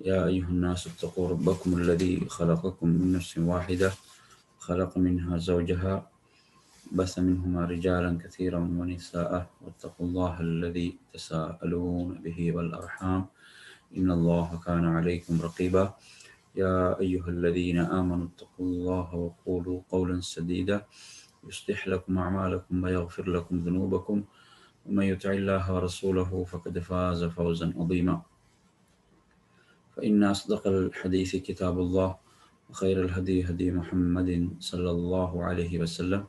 يا أيها الناس اتقوا ربكم الذي خلقكم من نفس واحدة خلق منها زوجها بث منهما رجالا كثيرا ونساء واتقوا الله الذي تساءلون به والأرحام. إن الله كان عليكم رقيبا. يا أيها الذين آمنوا اتقوا الله وقولوا قولا سديدا. يصلح لكم أعمالكم ويغفر لكم ذنوبكم. ومن يطع الله ورسوله فقد فاز فوزا عظيما. فإن أصدق الحديث كتاب الله وخير الهدي هدي محمد صلى الله عليه وسلم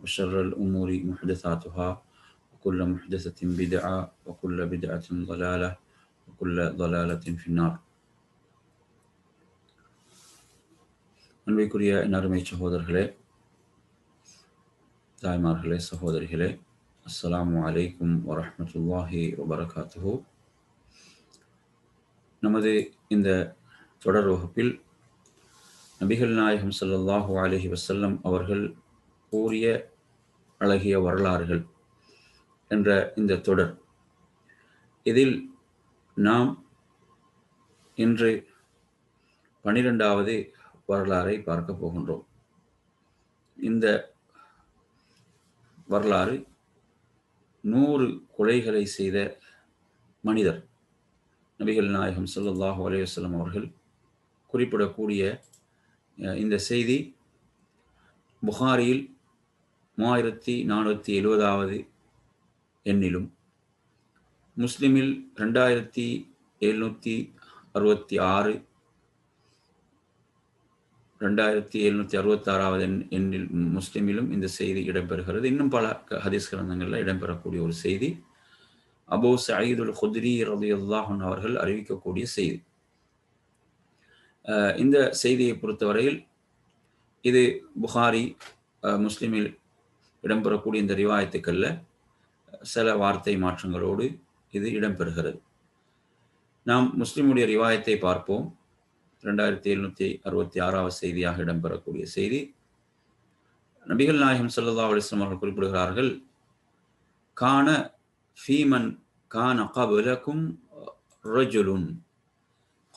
وشر الأمور محدثاتها وكل محدثة بدعة وكل بدعة ضلالة وكل ضلالة في النار அன்பிற்குரிய நறுமை சகோதரர்களே தாய்மார்களே சகோதரிகளே அஸ்ஸலாமு அலைக்கும் வரஹ்மத்துல்லாஹி வபரகாத்துஹு நமது இந்த தொடர் வகுப்பில் நபிகள் நாயகம் ஸல்லல்லாஹு அலஹி வசல்லம் அவர்கள் கூறிய அழகிய வரலாறுகள் என்ற இந்த தொடர். இதில் நாம் இன்று பனிரெண்டாவது வரலாறை பார்க்க போகின்றோம். இந்த வரலாறு நூறு கொலைகளை செய்த மனிதர் நபிகள் நாயகம் ஸல்லல்லாஹு அலைஹி அவர்கள் குறிப்பிடக்கூடிய இந்த செய்தி புகாரியில் மூவாயிரத்தி நானூற்றி எழுபதாவது எண்ணிலும் முஸ்லிமில் ரெண்டாயிரத்தி எழுநூற்றி அறுபத்தி ஆறு ரெண்டாயிரத்தி எழுநூற்றி அறுபத்தாறாவது எண் எண்ணில் முஸ்லிமிலும் இந்த செய்தி இடம்பெறுகிறது. இன்னும் பல ஹதீஸ் கிரந்தங்களில் இடம்பெறக்கூடிய ஒரு செய்தி. அபோ சயீதுல் ஹுத்ரி ரதி அல்லாஹன் அவர்கள் அறிவிக்கக்கூடிய செய்தி. இந்த செய்தியை பொறுத்தவரையில் இது புகாரி முஸ்லீமில் முஸ்லிமில் இடம்பெறக்கூடிய இந்த ரிவாயத்துக்களில் சில வார்த்தை மாற்றங்களோடு இது இடம்பெறுகிறது. நாம் முஸ்லிமுடைய ரிவாயத்தை பார்ப்போம். ரெண்டாயிரத்தி எழுநூத்தி அறுபத்தி ஆறாவது செய்தியாக இடம்பெறக்கூடிய செய்தி. நபிகள் நாயகம் சல்லா அலிஸ்லாம் அவர்கள் குறிப்பிடுகிறார்கள் கான ஃபீமன் கான கபலக்கும் ரஜுலுன்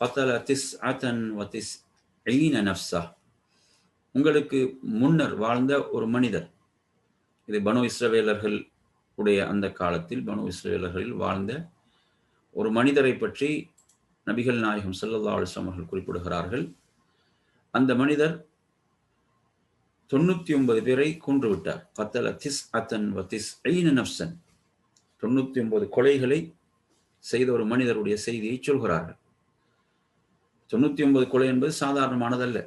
قتل تسعة وتسعين نفسه உங்களுக்கு முன்னர் வாழ்ந்த ஒரு மனிதர் இது பனு இஸ்ரவேலர்கள் உடைய அந்த காலத்தில் பனு இஸ்ரவேலர்களில் வாழ்ந்த ஒரு மனிதரை பற்றி நபிகள் நாயகம் ஸல்லல்லாஹு அலைஹி வஸல்லம் அவர்கள் குறிப்பிடுகிறார்கள் அந்த மனிதர் தொண்ணூத்தி ஒன்பது பேரை கொன்று விட்டார் கத்தல திஸ் அத்தன் வத்திஸ் நப்சன் தொண்ணூத்தி ஒன்பது கொலைகளை செய்த ஒரு மனிதருடைய செய்தியை சொல்கிறார்கள். தொண்ணூத்தி ஒன்பது கொலை என்பது சாதாரணமானதல்ல.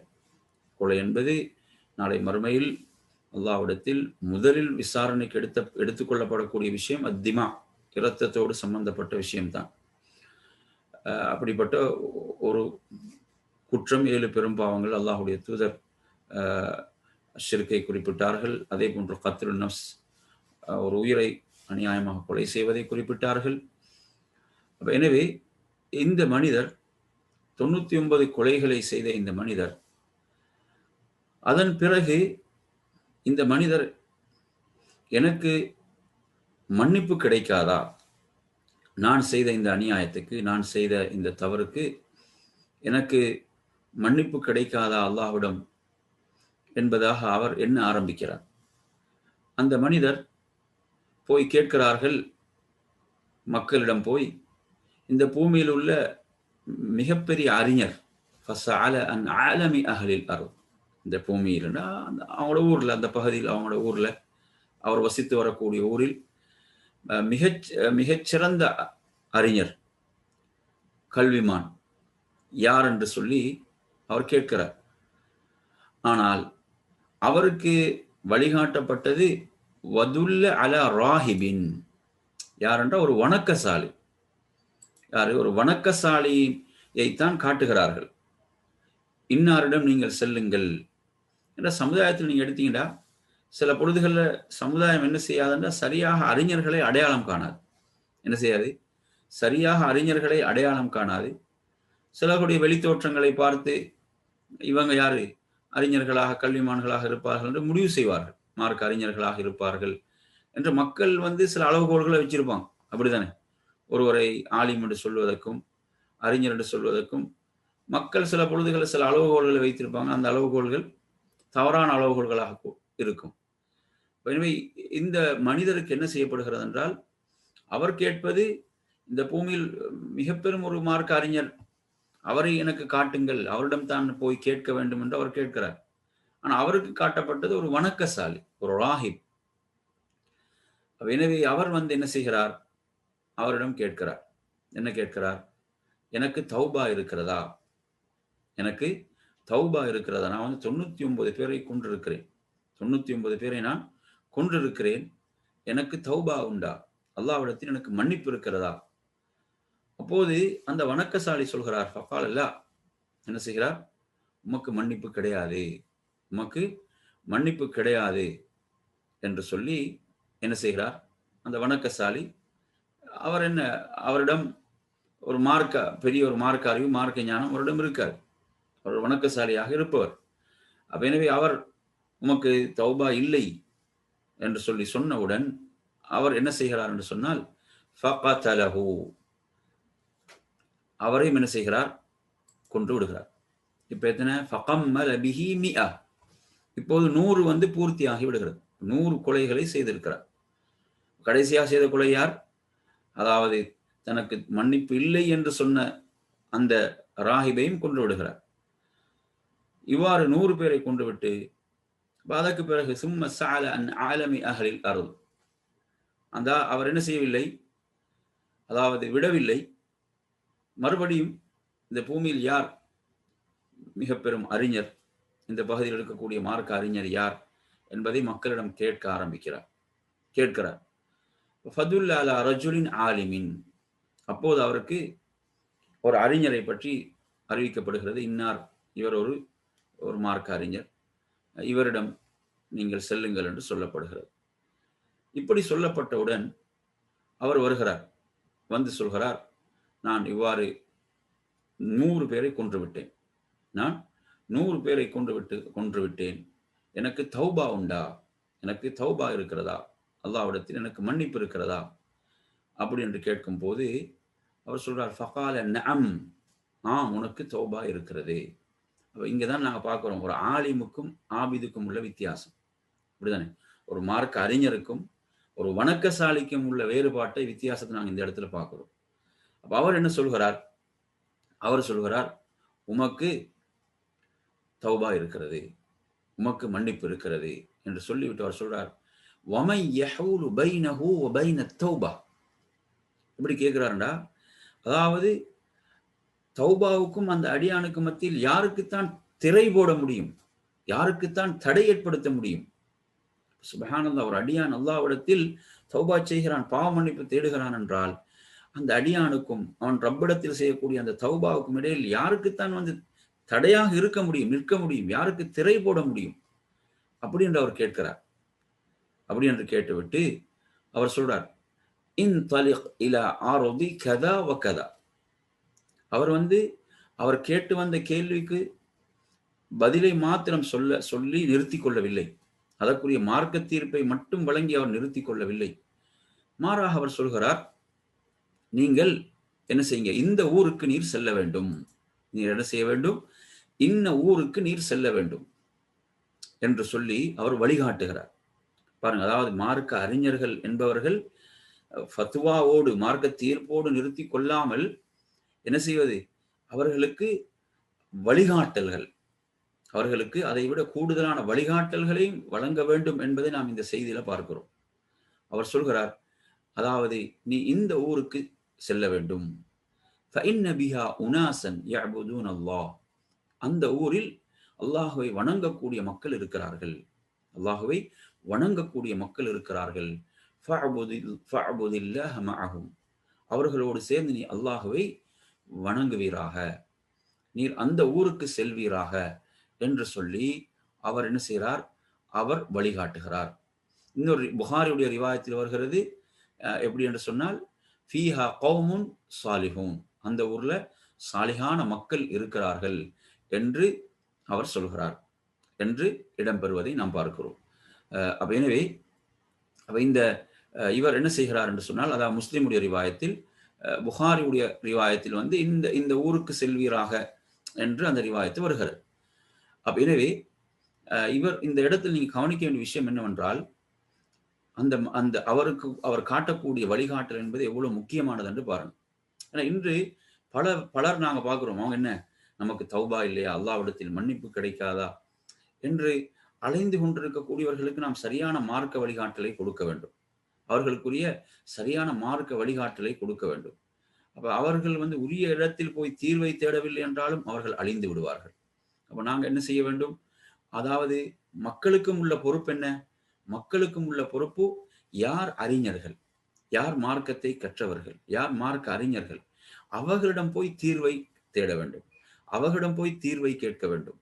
கொலை என்பது நாளை மறுமையில் அல்லாவிடத்தில் முதலில் விசாரணைக்கு எடுத்த எடுத்துக்கொள்ளப்படக்கூடிய விஷயம் அத்திமா இரத்தத்தோடு சம்பந்தப்பட்ட விஷயம்தான். அப்படிப்பட்ட ஒரு குற்றம் ஏழு பெரும் பாவங்கள் அல்லாஹுடைய தூதர் சிறுக்கை ஷிர்கை குறிப்பிட்டார்கள். அதே போன்று கத்ரு நப்ஸ் ஒரு உயிரை அநியாயமாக கொலை செய்வதை குறிப்பிட்டார்கள். எனவே இந்த மனிதர் தொண்ணூத்தி ஒன்பது கொலைகளை செய்த இந்த மனிதர் அதன் பிறகு இந்த மனிதர் எனக்கு மன்னிப்பு கிடைக்காதா? நான் செய்த இந்த அநியாயத்துக்கு நான் செய்த இந்த தவறுக்கு எனக்கு மன்னிப்பு கிடைக்காதா அல்லாஹ்விடம் என்பதாக அவர் எண்ண ஆரம்பிக்கிறார். அந்த மனிதர் போய் கேட்கிறார்கள். மக்களிடம் போய் இந்த பூமியில் உள்ள மிகப்பெரிய அறிஞர் அன் ஆலமி அகலில் அருள் இந்த பூமியில் அந்த அவங்களோட ஊரில் அந்த பகுதியில் அவங்களோட ஊரில் அவர் வசித்து வரக்கூடிய ஊரில் மிக மிகச் மிகச்சிறந்த அறிஞர் கல்விமான் யார் என்று சொல்லி அவர் கேட்கிறார். ஆனால் அவருக்கு வழிகாட்டப்பட்டது வதுல்ல அல ராஹிபின். யாருன்றால் ஒரு வணக்கசாலி. யாரு? ஒரு வணக்கசாலியைத்தான் காட்டுகிறார்கள். இன்னாரிடம் நீங்கள் செல்லுங்கள். என்ற சமுதாயத்தில் நீங்கள் எடுத்தீங்கன்னா சில பொழுதுகளில் சமுதாயம் என்ன செய்யாதுன்னா சரியாக அறிஞர்களை அடையாளம் காணாது. என்ன செய்யாது? சரியாக அறிஞர்களை அடையாளம் காணாது. சிலருடைய வெளித்தோற்றங்களை பார்த்து இவங்க யாரு? அறிஞர்களாக கல்விமான்களாக இருப்பார்கள் என்று முடிவு செய்வார்கள். மார்க் அறிஞர்களாக இருப்பார்கள் என்று மக்கள் வந்து சில அளவுகோல்களை வச்சிருப்பாங்க. அப்படிதானே ஒருவரை ஆலிம் என்று சொல்வதற்கும் அறிஞர் என்று சொல்வதற்கும் மக்கள் சில பொழுதுகளில் சில அளவுகோல்களை வைத்திருப்பாங்க. அந்த அளவுகோல்கள் தவறான அளவுகோல்களாக இருக்கும். எனவே இந்த மனிதருக்கு என்ன செய்யப்படுகிறது என்றால் அவர் கேட்பது இந்த பூமியில் மிக பெரும் ஒரு மார்க்க அறிஞர் அவரை எனக்கு காட்டுங்கள் அவரிடம் தான் போய் கேட்க வேண்டும் என்று அவர் கேட்கிறார். ஆனால் அவருக்கு காட்டப்பட்டது ஒரு வணக்கசாலி. ஒரு ராஹிப் எனவே அவர் வந்து என்ன செய்கிறார்? அவரிடம் கேட்கிறார். என்ன கேட்கிறார்? எனக்கு தௌபா இருக்கிறதா? எனக்கு தௌபா இருக்கிறதா? நான் வந்து தொண்ணூத்தி ஒன்பது பேரை கொண்டிருக்கிறேன் தொண்ணூத்தி ஒன்பது பேரை நான் கொண்டிருக்கிறேன் எனக்கு தௌபா உண்டா? அல்லாவிடத்தில் எனக்கு மன்னிப்பு இருக்கிறதா? அப்போது அந்த வணக்கசாலி சொல்கிறார் ஃபக்கால் அல்லா என்ன செய்கிறார்? உமக்கு மன்னிப்பு கிடையாது. உமக்கு மன்னிப்பு கிடையாது. என்று சொல்லி என்ன செய்கிறார்? அந்த வணக்கசாலி அவர் என்ன அவரிடம் ஒரு மார்க்க பெரிய ஒரு மார்க்க அறிவு மார்க்க ஞானம் அவரிடம் இருக்கார் அவர் வணக்கசாலியாக இருப்பவர். அப்ப எனவே அவர் உமக்கு தௌபா இல்லை என்று சொல்லி சொன்னவுடன் அவர் என்ன செய்கிறார் என்று சொன்னால் ஃபகதலஹு அவரையும் என்ன செய்கிறார்? கொன்று விடுகிறார். இப்ப எத்தனை? ஃபகம்மல பிஹி மிஅ இப்போது நூறு வந்து பூர்த்தியாகி விடுகிறது. நூறு கொலைகளை செய்திருக்கிறார். கடைசியாக செய்த கொலை யார்? அதாவது தனக்கு மன்னிப்பு இல்லை என்று சொன்ன அந்த ராகிபையும் கொண்டு விடுகிறார். இவ்வாறு நூறு பேரை கொண்டு விட்டு அதற்கு பிறகு சும்ம சால அன் ஆலமி அகலில் அருள். அந்த அவர் என்ன செய்யவில்லை? அதாவது விடவில்லை. மறுபடியும் இந்த பூமியில் யார்? மிக பெரும் அறிஞர். இந்த பகுதியில் இருக்கக்கூடிய மார்க்க அறிஞர் யார்? என்பதை மக்களிடம் கேட்க ஆரம்பிக்கிறார். கேட்கிறார். ஃபதுல் அலா ரஜுலின் ஆலிமின். அப்போது அவருக்கு ஒரு அறிஞரை பற்றி அறிவிக்கப்படுகிறது. இன்னார் இவர் ஒரு ஒரு மார்க்க அறிஞர். இவரிடம் நீங்கள் செல்லுங்கள் என்று சொல்லப்படுகிறது. இப்படி சொல்லப்பட்டவுடன் அவர் வருகிறார். வந்து சொல்கிறார் நான் இவ்வாறு நூறு பேரை கொன்றுவிட்டேன் நான் நூறு பேரை கொன்று விட்டு கொன்றுவிட்டேன் எனக்கு தௌபா உண்டா? எனக்கு தௌபா இருக்கிறதா? அல்லாவிடத்தில் எனக்கு மன்னிப்பு இருக்கிறதா? அப்படி என்று கேட்கும் போது அவர் சொல்றார் ஃபகால நம் ஆம் உனக்கு தௌபா இருக்கிறது. அப்போ இங்கே தான் நாங்கள் பார்க்குறோம் ஒரு ஆலிமுக்கும் ஆபிதுக்கும் உள்ள வித்தியாசம். அப்படிதானே ஒரு மார்க்க அறிஞருக்கும் ஒரு வணக்கசாலிக்கும் உள்ள வேறுபாட்டை வித்தியாசத்தை நாங்கள் இந்த இடத்துல பார்க்குறோம். அப்போ அவர் என்ன சொல்கிறார்? அவர் சொல்கிறார் உமக்கு தௌபா இருக்கிறது. உமக்கு மன்னிப்பு இருக்கிறது என்று சொல்லிவிட்டு அவர் சொல்றார். வமை யஹூலு பைனஹு வ பைன தௌபா. இப்படி கேட்கிறாருண்டா. அதாவது தௌபாவுக்கும் அந்த அடியானுக்கு மத்தியில் யாருக்குத்தான் திரை போட முடியும்? யாருக்குத்தான் தடை ஏற்படுத்த முடியும்? சுபஹானந்தா ஒரு அடியான் அல்லாவிடத்தில் தௌபா செய்கிறான் பாவ மன்னிப்பு தேடுகிறான் என்றால் அந்த அடியானுக்கும் அவன் ரப்பிடத்தில் செய்யக்கூடிய அந்த தௌபாவுக்கும் இடையில் யாருக்குத்தான் வந்து தடையாக இருக்க முடியும் நிற்க முடியும் யாருக்கு திரை போட முடியும்? அப்படி என்று அவர் கேட்கிறார். அப்படி என்று கேட்டுவிட்டு அவர் சொல்றார் இன் தலிக் இலா ஆரோதி கதா வ கதா. அவர் வந்து அவர் கேட்டு வந்த கேள்விக்கு பதிலை மாத்திரம் சொல்ல சொல்லி நிறுத்தி கொள்ளவில்லை. அதற்குரிய மார்க்க தீர்ப்பை மட்டும் வழங்கி அவர் நிறுத்தி கொள்ளவில்லை. மாறாக அவர் சொல்கிறார் நீங்கள் என்ன செய்யுங்க இந்த ஊருக்கு நீர் செல்ல வேண்டும். நீர் என்ன செய்ய வேண்டும்? இன்ன ஊருக்கு நீர் செல்ல வேண்டும் என்று சொல்லி அவர் வழிகாட்டுகிறார். பாருங்க அதாவது மார்க்க அறிஞர்கள் என்பவர்கள் ஃபத்துவாவோடு மார்க்க தீர்ப்போடு நிறுத்தி கொள்ளாமல் என்ன செய்வது? அவர்களுக்கு வழிகாட்டல்கள். அவர்களுக்கு அதை விட கூடுதலான வழிகாட்டல்களையும் வழங்க வேண்டும் என்பதை நாம் இந்த செய்தியில பார்க்கிறோம். அவர் சொல்கிறார் அதாவது நீ இந்த ஊருக்கு செல்ல வேண்டும். உனாசன் அந்த ஊரில் அல்லாஹுவை வணங்கக்கூடிய மக்கள் இருக்கிறார்கள். அல்லாஹுவை வணங்கக்கூடிய மக்கள் இருக்கிறார்கள். அவர்களோடு சேர்ந்து நீ அல்லாஹுவை வணங்குவீராக. நீர் அந்த ஊருக்கு செல்வீராக என்று சொல்லி அவர் என்ன செய்கிறார்? அவர் வழிகாட்டுகிறார். இன்னொரு புகாரியுடைய ரிவாயத்தில் வருகிறது. எப்படி என்று சொன்னால் ஃபீஹா கௌமுன் சாலிஹூன். அந்த ஊர்ல சாலிகான மக்கள் இருக்கிறார்கள். என்று அவர் சொல்கிறார் என்று இடம்பெறுவதை நாம் பார்க்கிறோம். அப்ப எனவே அப்ப இந்த இவர் என்ன செய்கிறார் என்று சொன்னால் அதாவது முஸ்லிமுடைய ரிவாயத்தில் புகாரியுடைய ரிவாயத்தில் வந்து இந்த இந்த ஊருக்கு செல்வீராக என்று அந்த ரிவாயத்து வருகிறது. அப்ப எனவே இவர் இந்த இடத்தில் நீங்க கவனிக்க வேண்டிய விஷயம் என்னவென்றால் அந்த அந்த அவருக்கு அவர் காட்டக்கூடிய வழிகாட்டல் என்பது எவ்வளவு முக்கியமானது என்று பாருங்க ஏன்னா இன்று பல பலர் நாங்கள் பார்க்குறோம் அவங்க என்ன நமக்கு தௌபா இல்லையா? அல்லாவிடத்தில் மன்னிப்பு கிடைக்காதா? என்று அலைந்து கொண்டிருக்கக்கூடியவர்களுக்கு நாம் சரியான மார்க்க வழிகாட்டலை கொடுக்க வேண்டும். அவர்களுக்குரிய சரியான மார்க்க வழிகாட்டலை கொடுக்க வேண்டும். அப்ப அவர்கள் வந்து உரிய இடத்தில் போய் தீர்வை தேடவில்லை என்றாலும் அவர்கள் அழிந்து விடுவார்கள். அப்ப நாங்க என்ன செய்ய வேண்டும்? அதாவது மக்களுக்கும் உள்ள பொறுப்பு என்ன? மக்களுக்கும் உள்ள பொறுப்பு யார் அறிஞர்கள்? யார் மார்க்கத்தை கற்றவர்கள்? யார் மார்க்க அறிஞர்கள்? அவர்களிடம் போய் தீர்வை தேட வேண்டும். அவர்களிடம் போய் தீர்வை கேட்க வேண்டும்.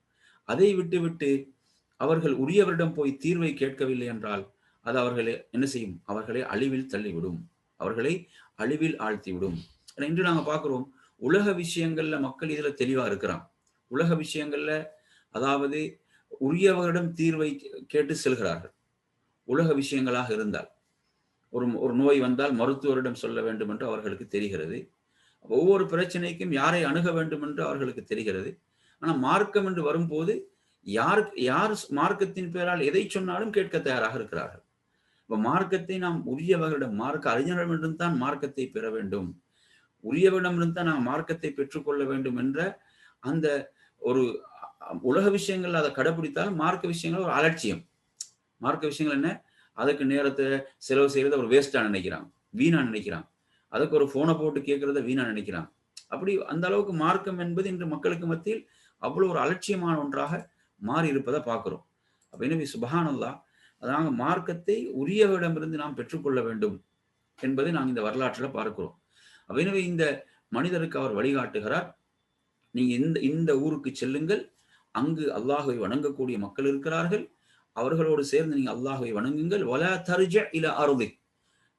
அதை விட்டுவிட்டு அவர்கள் உரியவரிடம் போய் தீர்வை கேட்கவில்லை என்றால் அது அவர்களை என்ன செய்யும்? அவர்களை அழிவில் தள்ளிவிடும். அவர்களை அழிவில் ஆழ்த்திவிடும். ஏன்னா இன்று நாங்க பார்க்கிறோம் உலக விஷயங்கள்ல மக்கள் இதுல தெளிவா இருக்கிறான் உலக விஷயங்கள்ல அதாவது உரியவர்களிடம் தீர்வை கேட்டு செல்கிறார்கள். உலக விஷயங்களாக இருந்தால். ஒரு ஒரு நோய் வந்தால் மருத்துவரிடம் சொல்ல வேண்டும் என்று அவர்களுக்கு தெரிகிறது. ஒவ்வொரு பிரச்சனைக்கும் யாரை அணுக வேண்டும் என்று அவர்களுக்கு தெரிகிறது. ஆனால் மார்க்கம் என்று வரும்போது யார் யார் மார்க்கத்தின் பெயரால் எதை சொன்னாலும் கேட்க தயாராக இருக்கிறார்கள். இப்போ மார்க்கத்தை நாம் உரியவர்களிடம் மார்க்க அறிஞர்களிடம் தான் மார்க்கத்தை பெற வேண்டும். உரியவரிடமிருந்து தான் நாம் மார்க்கத்தை பெற்றுக்கொள்ள வேண்டும் என்ற அந்த ஒரு உலக விஷயங்கள் அதை கடைபிடித்தால் மார்க்க விஷயங்கள் ஒரு அலட்சியம். மார்க்க விஷயங்கள் என்ன? அதுக்கு நேரத்தை செலவு செய்யறத ஒரு வேஸ்டா நினைக்கிறான். வீணா நினைக்கிறான். அதுக்கு ஒரு போனை போட்டு கேட்கறத வீணா நினைக்கிறான் அப்படி அந்த அளவுக்கு மார்க்கம் என்பது இன்று மக்களுக்கு மத்தியில் அவ்வளவு ஒரு அலட்சியமான ஒன்றாக மாறி இருப்பதை பார்க்கிறோம். அப்ப எனவே சுபஹானல்லா அதாங்க மார்க்கத்தை உரியவரிடமிருந்து நாம் பெற்றுக்கொள்ள வேண்டும் என்பதை நாம் இந்த வரலாற்றில் பார்க்கிறோம். அப்ப எனவே இந்த மனிதருக்கு அவர் வழிகாட்டுகிறார். நீங்க இந்த இந்த ஊருக்கு செல்லுங்கள். அங்கு அல்லாஹை வணங்கக்கூடிய மக்கள் இருக்கிறார்கள். அவர்களோடு சேர்ந்து நீங்க அல்லாஹை வணங்குங்கள். வலா தர்ஜ இல அருதி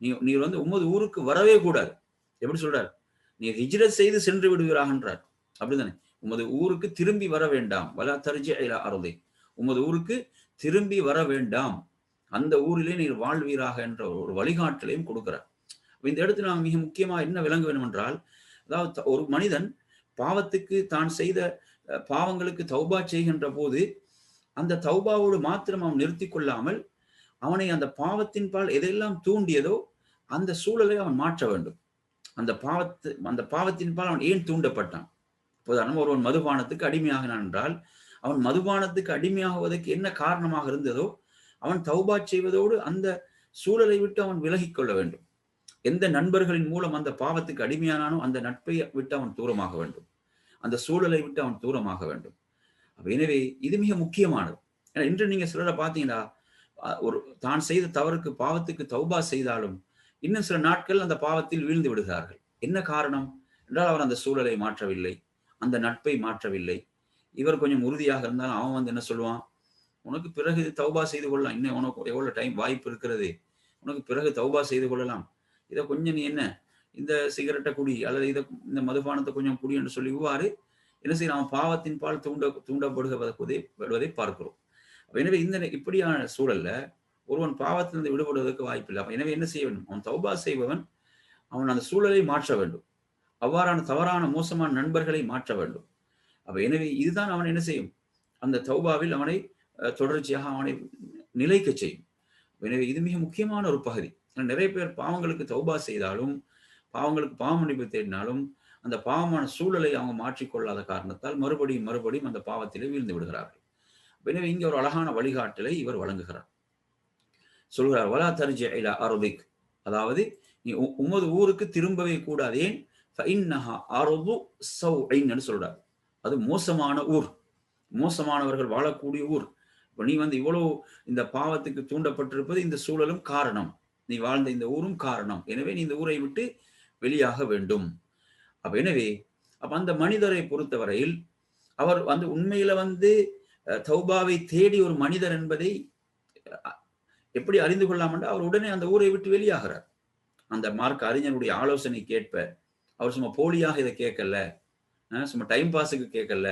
நீ நீர் வந்து உமது ஊருக்கு வரவே கூடாது. எப்படி சொல்றாரு? நீ ஹிஜ்ரத் செய்து சென்று விடுகிறான்றார் அப்படிதானே? உமது ஊருக்கு திரும்பி வர வேண்டாம். வலா தரிஜி அருதை. உமது ஊருக்கு திரும்பி வர வேண்டாம். அந்த ஊரிலே நீர் வாழ்வீராக என்ற ஒரு வழிகாட்டலையும் கொடுக்கிறார். இந்த இடத்துல நாம் மிக முக்கியமாக என்ன விளங்க வேண்டும் என்றால் அதாவது ஒரு மனிதன் பாவத்துக்கு தான் செய்த பாவங்களுக்கு தௌபா செய்கின்ற போது அந்த தௌபாவோடு மாத்திரம் அவன் நிறுத்தி கொள்ளாமல் அவனை அந்த பாவத்தின் பால் எதையெல்லாம் தூண்டியதோ அந்த சூழலை அவன் மாற்ற வேண்டும். அந்த பாவத்து அந்த பாவத்தின் பால் அவன் ஏன் தூண்டப்பட்டான்? உதாரணம் ஒருவன் மதுபானத்துக்கு அடிமையாகினான் என்றால் அவன் மதுபானத்துக்கு அடிமையாகுவதற்கு என்ன காரணமாக இருந்ததோ அவன் தௌபா செய்வதோடு அந்த சூழலை விட்டு அவன் விலகிக் கொள்ள வேண்டும். எந்த நண்பர்களின் மூலம் அந்த பாவத்துக்கு அடிமையானானோ அந்த நட்பை விட்டு அவன் தூரமாக வேண்டும். அந்த சூழலை விட்டு அவன் தூரமாக வேண்டும். எனவே இது மிக முக்கியமானது. ஏன்னா இன்று நீங்க சிலரை பார்த்தீங்கன்னா ஒரு தான் செய்த தவறுக்கு பாவத்துக்கு தௌபா செய்தாலும் இன்னும் சில நாட்கள் அந்த பாவத்தில் வீழ்ந்து விடுகிறார்கள். என்ன காரணம்? என்றால் அவர் அந்த சூழலை மாற்றவில்லை. அந்த நட்பை மாற்றவில்லை. இவர் கொஞ்சம் உறுதியாக இருந்தாலும் அவன் வந்து என்ன சொல்லுவான்? உனக்கு பிறகு தௌபா செய்து கொள்ளலாம். இன்னும் உனக்கு எவ்வளவு டைம் வாய்ப்பு இருக்கிறது? உனக்கு பிறகு தௌபா செய்து கொள்ளலாம். இதை கொஞ்சம் நீ என்ன? இந்த சிகரெட்டை குடி. அல்லது இதை இந்த மதுபானத்தை கொஞ்சம் குடி என்று சொல்லி இவ்வாறு என்ன செய்யலாம் அவன் பாவத்தின் பால் தூண்ட தூண்டப்படுவதை பார்க்கிறோம். எனவே இந்த இப்படியான சூழல்ல ஒருவன் பாவத்திலிருந்து விடுபடுவதற்கு வாய்ப்பில்லை. எனவே என்ன செய்ய வேண்டும்? அவன் தௌபா செய்பவன் அவன் அந்த சூழலை மாற்ற வேண்டும். அவ்வாறான தவறான மோசமான நண்பர்களை மாற்ற வேண்டும். அப்ப எனவே இதுதான் அவன் என்ன செய்யும்? அந்த தௌபாவில் அவனை தொடர்ச்சியாக அவனை நிலைக்க செய்யும். எனவே இது மிக முக்கியமான ஒரு பகுதி. நிறைய பேர் பாவங்களுக்கு தௌபா செய்தாலும் பாவங்களுக்கு பாவமன்னிப்பு தேடினாலும் அந்த பாவமான சூழலை அவங்க மாற்றிக்கொள்ளாத காரணத்தால் மறுபடியும் மறுபடியும் அந்த பாவத்திலே வீழ்ந்து விடுகிறார்கள். எனவே இங்க ஒரு அழகான வழிகாட்டலை இவர் வழங்குகிறார். சொல்கிறார் வலா தர்ஜ இலா அருதிக். அதாவது நீ உமது ஊருக்கு திரும்பவே கூடாது. ஏன்? அருது சௌஐன்னு சொல்றார். அது மோசமான ஊர். மோசமானவர்கள் வாழக்கூடிய ஊர். இப்போ நீ வந்து இவ்வளவு இந்த பாவத்துக்கு தூண்டப்பட்டிருப்பது இந்த சூழலும் காரணம். நீ வாழ்ந்த இந்த ஊரும் காரணம். எனவே நீ இந்த ஊரை விட்டு வெளியாக வேண்டும். அப்ப எனவே அப்ப அந்த மனிதரை பொறுத்தவரையில் அவர் வந்து உண்மையில வந்து தௌபாவை தேடி ஒரு மனிதர் என்பதை எப்படி அறிந்து கொள்ளாமல் அவர் உடனே அந்த ஊரை விட்டு வெளியாகிறார். அந்த மார்க் அறிஞருடைய ஆலோசனை கேட்ப அவர் சும்மா போலியாக இதை கேட்கல சும்மா டைம் பாஸுக்கு கேட்கல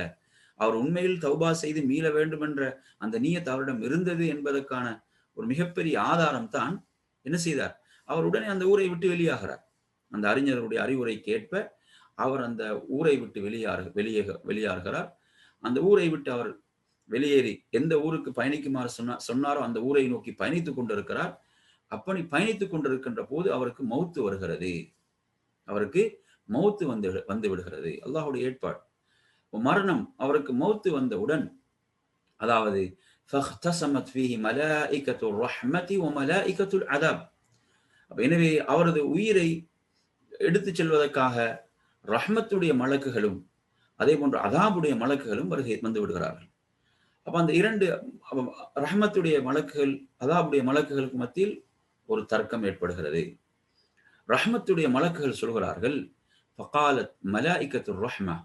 அவர் உண்மையில் தௌபா செய்து மீள வேண்டும் என்ற அந்த நீயத் அவரிடம் இருந்தது என்பதற்கான ஒரு மிகப்பெரிய ஆதாரம் தான் என்ன செய்தார். அவர் உடனே அந்த ஊரை விட்டு வெளியாகிறார். அந்த அறிஞருடைய அறிவுரை கேட்ப அவர் அந்த ஊரை விட்டு வெளியாக வெளியே வெளியாகிறார் அந்த ஊரை விட்டு அவர் வெளியேறி எந்த ஊருக்கு பயணிக்குமாறு சொன்னா சொன்னாரோ அந்த ஊரை நோக்கி பயணித்துக் கொண்டிருக்கிறார். அப்படி பயணித்துக் கொண்டிருக்கின்ற போது அவருக்கு மௌத்து வருகிறது. அவருக்கு மௌத்து வந்து வந்து விடுகிறது. அல்லாஹுடைய ஏற்பாடு. மரணம் அவருக்கு மௌத்து வந்தவுடன் அதாவது எனவே அவரது உயிரை எடுத்துச் செல்வதற்காக ரஹ்மத்துடைய மலக்குகளும் அதே போன்று அதாபுடைய மலக்குகளும் வருகை வந்து விடுகிறார்கள். அப்ப அந்த இரண்டு ரஹமத்துடைய மலக்குகள் அதாபுடைய மலக்குகளுக்கு மத்தியில் ஒரு தர்க்கம் ஏற்படுகிறது. ரஹ்மத்துடைய மலக்குகள் சொல்கிறார்கள் ஃபகாலத் மலாய்கத்து ரஹ்மா.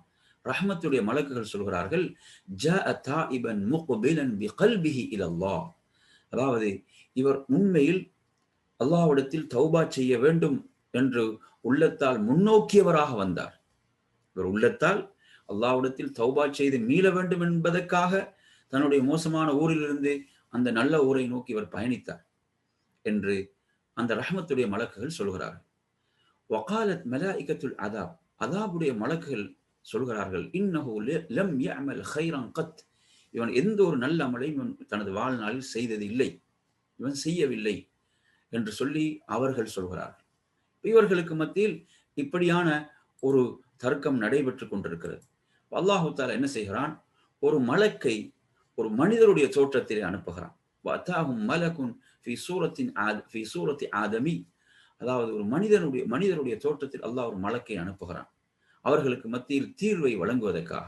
ரஹ்மத்துடைய மலக்குகள் சொல்கிறார்கள் ஜ ஜாஅ இபன் முக்பிலன் பிகல்பிஹி இலல்லா அதாவது இவர் உண்மையில் அல்லாவிடத்தில் தௌபா செய்ய வேண்டும் என்று உள்ளத்தால் முன்னோக்கியவராக வந்தார். இவர் உள்ளத்தால் அல்லாவிடத்தில் தௌபா செய்து மீள வேண்டும் என்பதற்காக தன்னுடைய மோசமான ஊரிலிருந்து அந்த நல்ல ஊரை நோக்கி இவர் பயணித்தார் என்று அந்த ரஹமத்துடைய மலக்குகள் சொல்கிறார்கள். வகாலத் இக்கத்துல் அதாப் அதாபுடைய மலக்குகள் சொல்கிறார்கள் இன்னஹு லம் யஅமல் ஹைரான் கத். இவன் எந்த ஒரு நல்ல அமலையும் இவன் தனது வாழ்நாளில் செய்தது இல்லை. இவன் செய்யவில்லை என்று சொல்லி அவர்கள் சொல்கிறார்கள். இவர்களுக்கு மத்தியில் இப்படியான ஒரு தர்க்கம் நடைபெற்று கொண்டிருக்கிறது. அல்லாஹு தாலா என்ன செய்கிறான்? ஒரு மலக்கை ஒரு மனிதருடைய தோற்றத்திலே அனுப்புகிறான். வத்தாகும் மலகுன் ஃபி சூரத்தின் ஃபி சூரத்தி ஆதமி. அதாவது ஒரு மனிதனுடைய மனிதருடைய தோற்றத்தில் அல்லாஹ் ஒரு மலக்கை அனுப்புகிறான். அவர்களுக்கு மத்தியில் தீர்வை வழங்குவதற்காக.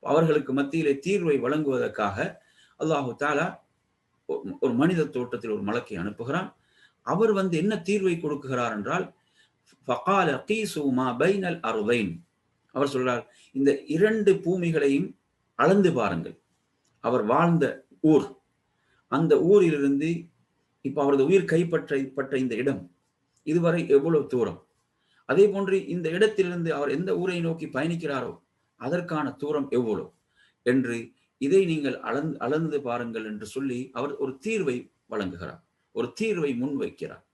அவர்களுக்கு மத்தியிலே தீர்வை வழங்குவதற்காக அல்லாஹு தாலா ஒ- ஒரு மனித தோட்டத்தில் ஒரு மலக்கை அனுப்புகிறான். அவர் வந்து என்ன தீர்வை கொடுக்குகிறார் என்றால் ஃபகால கீசுமா பைனல் அருதைன். அவர் சொல்றார் இந்த இரண்டு பூமிகளையும் அளந்து பாருங்கள். அவர் வாழ்ந்த ஊர். அந்த ஊரிலிருந்து இப்போ அவரது உயிர் கைப்பற்றப்பட்ட இந்த இடம். இதுவரை எவ்வளவு தூரம்? அதே போன்று இந்த இடத்திலிருந்து அவர் எந்த ஊரை நோக்கி பயணிக்கிறாரோ அதற்கான தூரம் எவ்வளவு என்று இதை நீங்கள் அளந்து அளந்து பாருங்கள் என்று சொல்லி அவர் ஒரு தீர்வை வழங்குகிறார். ஒரு தீர்வை முன்வைக்கிறார்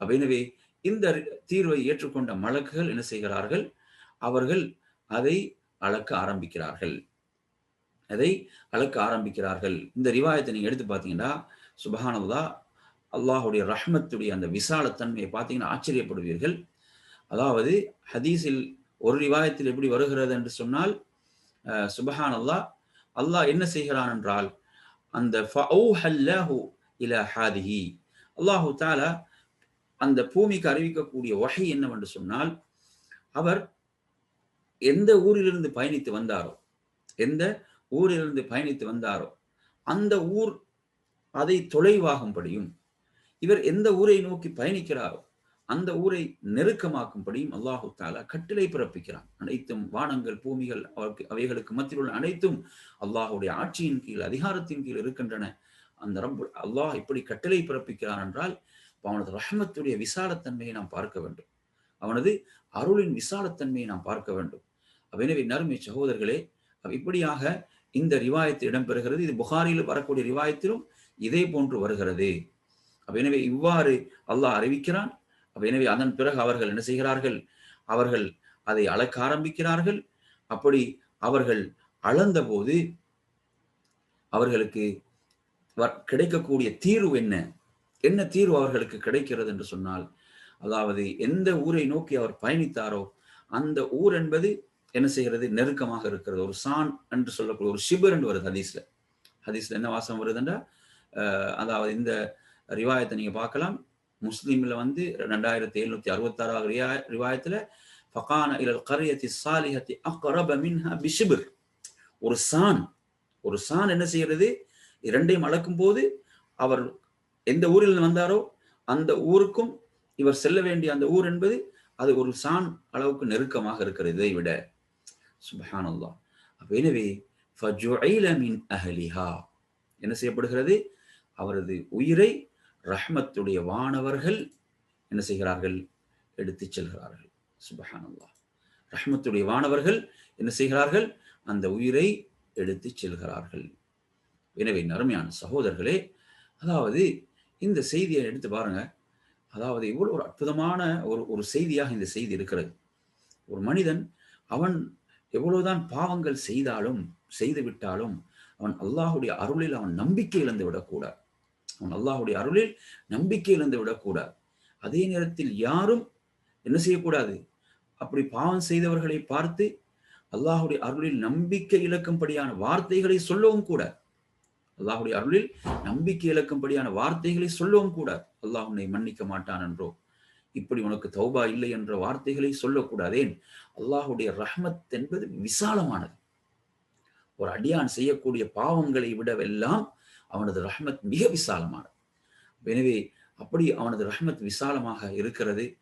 அப்ப எனவே இந்த தீர்வை ஏற்றுக்கொண்ட மலக்குகள் என்ன செய்கிறார்கள்? அவர்கள் அதை அளக்க ஆரம்பிக்கிறார்கள். அதை அளக்க ஆரம்பிக்கிறார்கள். இந்த ரிவாயத்தை நீங்க எடுத்து பார்த்தீங்கன்னா சுபஹானல்லா அல்லாஹுடைய ரஹ்மத்துடைய அந்த விசாலத்தன்மையை பார்த்தீங்கன்னா ஆச்சரியப்படுவீர்கள். அதாவது ஹதீஸில் ஒரு ரிவாயத்தில் எப்படி வருகிறது என்று சொன்னால் சுபஹான் அல்லாஹ் அல்லாஹ் என்ன செய்கிறான் என்றால் அந்த இல ஹாதிஹி அல்லாஹு தாலா அந்த பூமிக்கு அறிவிக்கக்கூடிய வகை என்னவென்று சொன்னால் அவர் எந்த ஊரிலிருந்து பயணித்து வந்தாரோ எந்த ஊரிலிருந்து பயணித்து வந்தாரோ அந்த ஊர் அதை தொலைவாகும்படியும் இவர் எந்த ஊரை நோக்கி பயணிக்கிறாரோ அந்த ஊரை நெருக்கமாக்கும்படியும் அல்லாஹு தாலா கட்டளை பிறப்பிக்கிறான். அனைத்தும் வானங்கள் பூமிகள் அவருக்கு அவைகளுக்கு மத்தியில் உள்ள அனைத்தும் அல்லாஹுடைய ஆட்சியின் கீழ் அதிகாரத்தின் கீழ் இருக்கின்றன. அந்த ரப்பு அல்லாஹ் இப்படி கட்டளை பிறப்பிக்கிறான் என்றால் அவனது ரஹமத்துடைய விசாலத்தன்மையை நாம் பார்க்க வேண்டும். அவனது அருளின் விசாலத்தன்மையை நாம் பார்க்க வேண்டும். எனவே நறுமை சகோதரர்களே இப்படியாக இந்த ரிவாயத்து இடம்பெறுகிறது. இது புகாரியில் வரக்கூடிய ரிவாயத்திலும் இதே போன்று வருகிறது. எனவே இவ்வாறு அல்லாஹ் அறிவிக்கிறான். எனவே அதன் பிறகு அவர்கள் என்ன செய்கிறார்கள்? அவர்கள் அதை அளக்க ஆரம்பிக்கிறார்கள். அப்படி அவர்கள் அளந்த போது அவர்களுக்கு கிடைக்கக்கூடிய தீர்வு என்ன? என்ன தீர்வு அவர்களுக்கு கிடைக்கிறது என்று சொன்னால் அதாவது எந்த ஊரை நோக்கி அவர் பயணித்தாரோ அந்த ஊர் என்பது என்ன செய்கிறது? நெருக்கமாக இருக்கிறது. ஒரு சான் என்று சொல்லக்கூடிய ஒரு ஷிபர் என்று வருது ஹதீஸ்ல. ஹதீஸ்ல என்ன வாசம் வருதுன்றா அதாவது இந்த ரிவாயத்தை நீங்க பார்க்கலாம். முஸ்லீம்ல வந்து ரெண்டாயிரத்தி எழுநூத்தி அறுபத்தாறாவது ரியா ரிவாயத்துல ஃபகான இலல் கரியத்தி சாலிஹத்தி அக்ரப மின்ஹா பிஷிபிர். ஒரு சான். ஒரு சான் என்ன செய்கிறது? இரண்டையும் அளக்கும் போது அவர் எந்த ஊரில் வந்தாரோ அந்த ஊருக்கும் இவர் செல்ல வேண்டிய அந்த ஊர் என்பது அது ஒரு சான் அளவுக்கு நெருக்கமாக இருக்கிறது இதை விட. சுபஹான் அல்லா அப்போ எனவே மின் அஹலிஹா. என்ன செய்யப்படுகிறது? அவரது உயிரை ரஹ்மத்துடைய வானவர்கள் என்ன செய்கிறார்கள்? எடுத்துச் செல்கிறார்கள். சுபஹான் ரஹ்மத்துடைய வானவர்கள் என்ன செய்கிறார்கள்? அந்த உயிரை எடுத்து செல்கிறார்கள். எனவே நருமையான சகோதரர்களே அதாவது இந்த செய்தியை எடுத்து பாருங்க. அதாவது இவ்வளோ ஒரு அற்புதமான ஒரு ஒரு செய்தியாக இந்த செய்தி இருக்கிறது. ஒரு மனிதன் அவன் எவ்வளவுதான் பாவங்கள் செய்தாலும் செய்து விட்டாலும் அவன் அல்லாஹுடைய அருளில் அவன் நம்பிக்கை இழந்து விடக்கூடாது. அவன் அல்லாஹுடைய அருளில் நம்பிக்கை இழந்து விடக்கூடாது. அதே நேரத்தில் யாரும் என்ன செய்யக்கூடாது? அப்படி பாவம் செய்தவர்களை பார்த்து அல்லாஹுடைய அருளில் நம்பிக்கை இழக்கும்படியான வார்த்தைகளை சொல்லவும் கூட அல்லாஹுடைய அருளில் நம்பிக்கை இழக்கும்படியான வார்த்தைகளை சொல்லவும் கூட அல்லாஹ் உன்னை மன்னிக்க மாட்டான் என்றோ. இப்படி உனக்கு தௌபா இல்லை என்ற வார்த்தைகளை சொல்லக்கூடாதேன். அல்லாஹுடைய ரஹ்மத் என்பது விசாலமானது. ஒரு அடியான் செய்யக்கூடிய பாவங்களை விடவெல்லாம் அவனது ரஹ்மத் மிக விசாலமானது. எனவே அப்படி அவனது ரஹ்மத் விசாலமாக இருக்கிறது.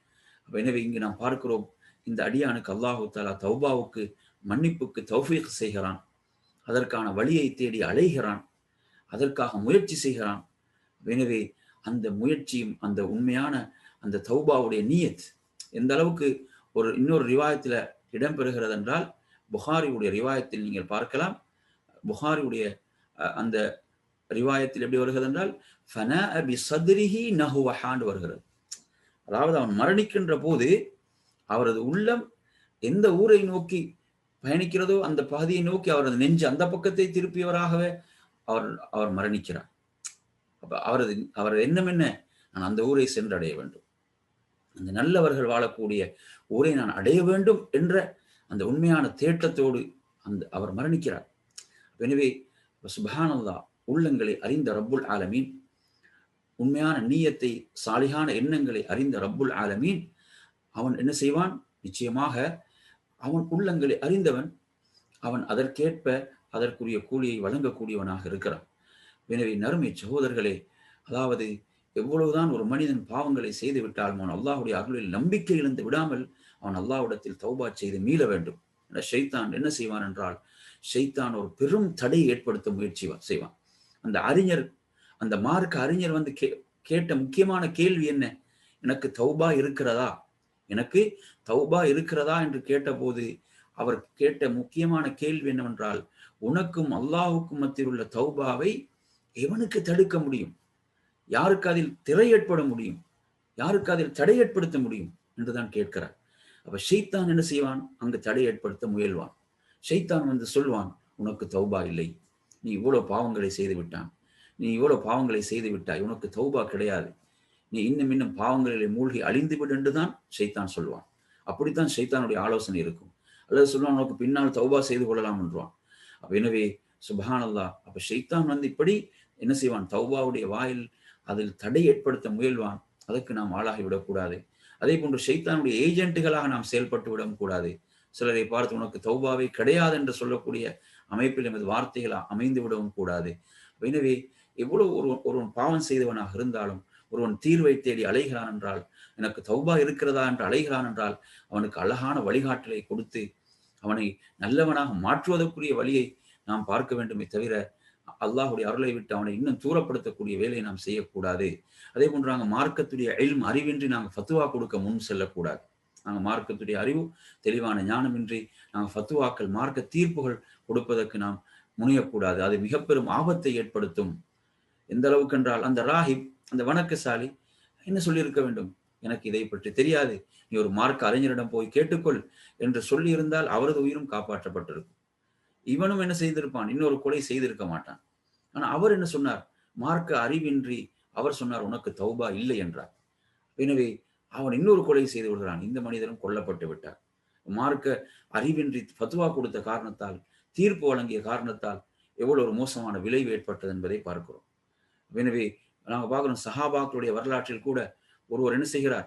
எனவே இங்கு நாம் பார்க்கிறோம் இந்த அடியானுக்கு அல்லாஹு தாலா தௌபாவுக்கு மன்னிப்புக்கு தௌஃபீக் செய்கிறான். அதற்கான வழியை தேடி அலைகிறான். அதற்காக முயற்சி செய்கிறான். எனவே அந்த முயற்சியும் அந்த உண்மையான அந்த தௌபாவுடைய நீயத் எந்த அளவுக்கு ஒரு இன்னொரு ரிவாயத்தில் இடம்பெறுகிறது என்றால் புகாரியுடைய ரிவாயத்தில் நீங்கள் பார்க்கலாம். புகாரியுடைய அஹ், அந்த ரிவாயத்தில் எப்படி வருகிறது என்றால் ஃபனா அபி சத்ரிஹி நஹுவஹாண்டு வருகிறது. அதாவது அவன் மரணிக்கின்ற போது அவரது உள்ளம் எந்த ஊரை நோக்கி பயணிக்கிறதோ அந்த பகுதியை நோக்கி அவரது நெஞ்சு அந்த பக்கத்தை திருப்பியவராகவே அவர் அவர் மரணிக்கிறார். அப்ப அவரது அவரது எண்ணம் என்ன? நான் அந்த ஊரை சென்றடைய வேண்டும். அந்த நல்லவர்கள் வாழக்கூடிய ஊரை நான் அடைய வேண்டும் என்ற அந்த உண்மையான தேட்டத்தோடு அந்த அவர் மரணிக்கிறார். எனவே சுபானந்தா உள்ளங்களை அறிந்த ரப்புல் ஆலமீன் உண்மையான நீயத்தை சாலிகான எண்ணங்களை அறிந்த ரப்புல் ஆலமீன் அவன் என்ன செய்வான்? நிச்சயமாக அவன் உள்ளங்களை அறிந்தவன் அவன் அதற்கேற்ப அதற்குரிய கூலியை வழங்கக்கூடியவனாக இருக்கிறான். எனவே நறுமை சகோதரர்களே அதாவது எவ்வளவுதான் ஒரு மனிதன் பாவங்களை செய்து விட்டாலும் அவன் அல்லாஹுடைய அருளில் நம்பிக்கை இழந்து விடாமல் அவன் அல்லாஹ்விடத்தில் தௌபா செய்து மீள வேண்டும். ஷைத்தான் என்ன செய்வான் என்றால் ஷைத்தான் ஒரு பெரும் தடையை ஏற்படுத்த முயற்சி செய்வான். அந்த அறிஞர் அந்த மார்க்க அறிஞர் வந்து கே கேட்ட முக்கியமான கேள்வி என்ன? எனக்கு தௌபா இருக்கிறதா? எனக்கு தௌபா இருக்கிறதா என்று கேட்டபோது அவர் கேட்ட முக்கியமான கேள்வி என்னவென்றால் உனக்கும் அல்லாஹுக்கும் மத்தியில் உள்ள தௌபாவை எவனுக்கு தடுக்க முடியும்? யாருக்கு அதில் திரை ஏற்பட முடியும்? யாருக்கு அதில் தடை ஏற்படுத்த முடியும்? என்றுதான் கேட்கிறார். அப்ப ஷைத்தான் என்ன செய்வான்? அங்கு தடை ஏற்படுத்த முயல்வான். ஷைத்தான் வந்து சொல்வான் உனக்கு தௌபா இல்லை. நீ இவ்வளவு பாவங்களை செய்து விட்டான். நீ இவ்வளவு பாவங்களை செய்து விட்டாய். உனக்கு தௌபா கிடையாது. நீ இன்னும் இன்னும் பாவங்களிலே மூழ்கி அழிந்து விடு என்றுதான் ஷைத்தான் சொல்வான். அப்படித்தான் ஷைத்தானுடைய ஆலோசனை இருக்கும். அல்லது சொல்லுவான் உனக்கு பின்னால் தௌபா செய்து கொள்ளலாம் என்றுவான். அப்ப எனவே சுபஹானல்லா அப்ப ஷைத்தான் வந்து இப்படி என்ன செய்வான்? தௌபாவுடைய வாயில் அதில் தடை ஏற்படுத்த முயல்வான் அதற்கு நாம் ஆளாகி விடக்கூடாது. அதே போன்று ஷைத்தானுடைய ஏஜென்ட்டுகளாக நாம் செயல்பட்டு விடவும் கூடாது. சிலரை பார்த்து உனக்கு தௌபாவே கிடையாது என்று சொல்லக்கூடிய அமைப்பில் எமது வார்த்தைகள் அமைந்து விடவும் கூடாது. எனவே எவ்வளவு ஒரு ஒருவன் பாவம் செய்தவனாக இருந்தாலும் ஒருவன் தீர்வை தேடி அலைகிறான் என்றால் எனக்கு தௌபா இருக்கிறதா என்று அலைகிறான் என்றால் அவனுக்கு அழகான வழிகாட்டலை கொடுத்து அவனை நல்லவனாக மாற்றுவதற்குரிய வழியை நாம் பார்க்க வேண்டுமே தவிர அல்லாஹுடைய அருளை விட்டு அவனை இன்னும் தூரப்படுத்தக்கூடிய வேலையை நாம் செய்யக்கூடாது. அதே போன்று நாங்கள் மார்க்கத்துடைய எழும் அறிவின்றி நாங்கள் ஃபத்துவா கொடுக்க முன் செல்லக்கூடாது. நாங்கள் மார்க்கத்துடைய அறிவு தெளிவான ஞானமின்றி நாங்கள் ஃபத்துவாக்கள் மார்க்க தீர்ப்புகள் கொடுப்பதற்கு நாம் முனையக்கூடாது. அது மிக பெரும் ஆபத்தை ஏற்படுத்தும். எந்த அளவுக்கு என்றால் அந்த ராஹிப் அந்த வணக்கசாலி என்ன சொல்லியிருக்க வேண்டும்? எனக்கு இதை பற்றி தெரியாது. நீ ஒரு மார்க்க அறிஞரிடம் போய் கேட்டுக்கொள் என்று சொல்லியிருந்தால் அவரது உயிரும் காப்பாற்றப்பட்டிருக்கும். இவனும் என்ன செய்திருப்பான்? இன்னொரு கொலை செய்திருக்க மாட்டான். ஆனா அவர் என்ன சொன்னார்? மார்க்க அறிவின்றி அவர் சொன்னார் உனக்கு தௌபா இல்லை என்றார். எனவே அவன் இன்னொரு கொலை செய்து விடுகிறான். இந்த மனிதனும் கொல்லப்பட்டு விட்டார் மார்க்க அறிவின்றி பத்துவா கொடுத்த காரணத்தால் தீர்ப்பு வழங்கிய காரணத்தால் எவ்வளவு ஒரு மோசமான விளைவு ஏற்பட்டது என்பதை பார்க்கிறோம். எனவே நாங்கள் பார்க்குறோம் சஹாபாக்களுடைய வரலாற்றில் கூட ஒருவர் என்ன செய்கிறார்?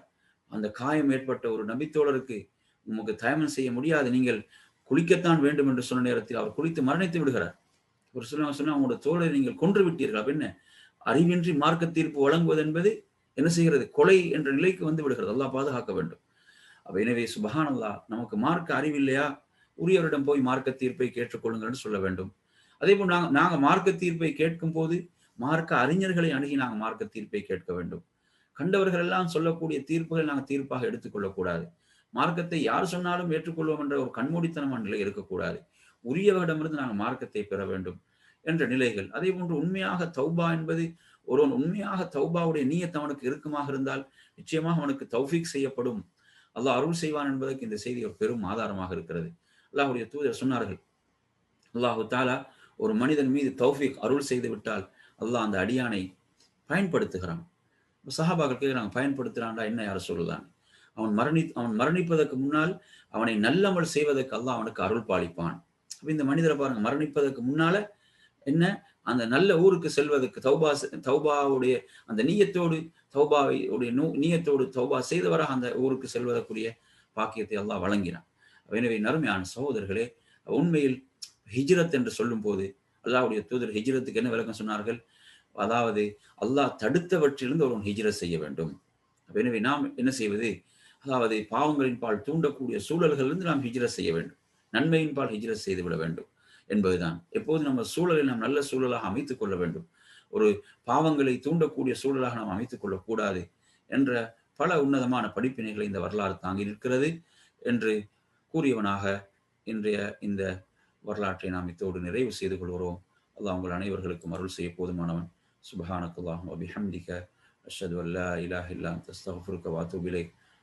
அந்த காயம் ஏற்பட்ட ஒரு நபித்தோழருக்கு உமக்கு தயமம் செய்ய முடியாது. நீங்கள் குளிக்கத்தான் வேண்டும் என்று சொன்ன நேரத்தில் அவர் குளித்து மரணித்து விடுகிறார். ஒரு சில சொன்னா அவங்களோட தோழரை நீங்கள் கொன்று விட்டீர்கள். அப்படின்னு அறிவின்றி மார்க்க தீர்ப்பு வழங்குவது என்பது என்ன செய்கிறது? கொலை என்ற நிலைக்கு வந்து விடுகிறது. அல்லாஹ் பாதுகாக்க வேண்டும். அப்ப எனவே சுபஹானல்லா நமக்கு மார்க்க அறிவில்லையா உரியவரிடம் போய் மார்க்க தீர்ப்பை கேட்டுக்கொள்ளுங்கள்னு சொல்ல வேண்டும். அதே போல் நாங்கள் நாங்கள் மார்க்க தீர்ப்பை கேட்கும் போது மார்க்க அறிஞர்களை அணுகி நாங்கள் மார்க்க தீர்ப்பை கேட்க வேண்டும். கண்டவர்கள் எல்லாம் சொல்லக்கூடிய தீர்ப்புகளை நாங்கள் தீர்ப்பாக எடுத்துக்கொள்ளக்கூடாது மார்க்கத்தை யார் சொன்னாலும் ஏற்றுக்கொள்வோம் என்ற ஒரு கண்மூடித்தனமான நிலை இருக்கக்கூடாது. உரியவரிடமிருந்து நாங்கள் மார்க்கத்தை பெற வேண்டும் என்ற நிலைகள். அதே போன்று உண்மையாக தௌபா என்பது ஒருவன் உண்மையாக தௌபாவுடைய நீயத் அவனுக்கு இறுக்கமாக இருந்தால் நிச்சயமாக அவனுக்கு தௌஃபீக் செய்யப்படும். அல்லாஹ் அருள் செய்வான் என்பதற்கு இந்த செய்தி ஒரு பெரும் ஆதாரமாக இருக்கிறது. அல்லாஹுடைய தூதர் சொன்னார்கள் அல்லாஹு தாலா ஒரு மனிதன் மீது தௌஃபிக் அருள் செய்து விட்டால் அல்லாஹ் அந்த அடியானை பயன்படுத்துகிறான். சஹாபாக்கள் கேட்குறாங்க பயன்படுத்துறான்டா என்ன யார் சொல்லுதான் அவன் மரணி அவன் மரணிப்பதற்கு முன்னால் அவனை நல்லமல் செய்வதற்கு அல்லாஹ் அவனுக்கு அருள் பாலிப்பான். அப்ப இந்த மனிதரை பாருங்க மரணிப்பதற்கு முன்னால என்ன? அந்த நல்ல ஊருக்கு செல்வதற்கு தௌபா தௌபாவுடைய அந்த நீயத்தோடு தௌபாவை உடைய நூ நீயத்தோடு தௌபா செய்தவராக அந்த ஊருக்கு செல்வதற்குரிய பாக்கியத்தை எல்லாம் வழங்கினான். எனவே நறுமையான சகோதரர்களே உண்மையில் ஹிஜ்ரத் என்று சொல்லும் போது அல்லாவுடைய தூதர் ஹிஜ்ரத்துக்கு என்ன விளக்கம் சொன்னார்கள்? அதாவது அல்லாஹ் தடுத்தவற்றிலிருந்து ஒருவன் ஹிஜ்ரத் செய்ய வேண்டும். எனவே நாம் என்ன செய்வது? அதாவது பாவங்களின் பால் தூண்டக்கூடிய சூழல்களிலிருந்து நாம் ஹிஜ்ர செய்ய வேண்டும். நன்மையின் பால் ஹிஜ்ர செய்து விட வேண்டும் என்பதுதான். எப்போது நம்ம சூழலை நாம் நல்ல சூழலாக அமைத்துக் கொள்ள வேண்டும். ஒரு பாவங்களை தூண்டக்கூடிய சூழலாக நாம் அமைத்துக் கொள்ளக்கூடாது என்ற பல உன்னதமான படிப்பினைகளை இந்த வரலாறு தாங்கி நிற்கிறது என்று கூறியவனாக இன்றைய இந்த வரலாற்றை நாம் இத்தோடு நிறைவு செய்து கொள்கிறோம். அல்லாஹ் உங்கள் அனைவர்களுக்கும் அருள் செய்ய போதுமானவன். சுபஹானக்குல்லாஹும் அபிஹம்திக அஷது அல்லா இலாஹ் இல்லா தஸ்தஃபுருக்க வாத்துபிலை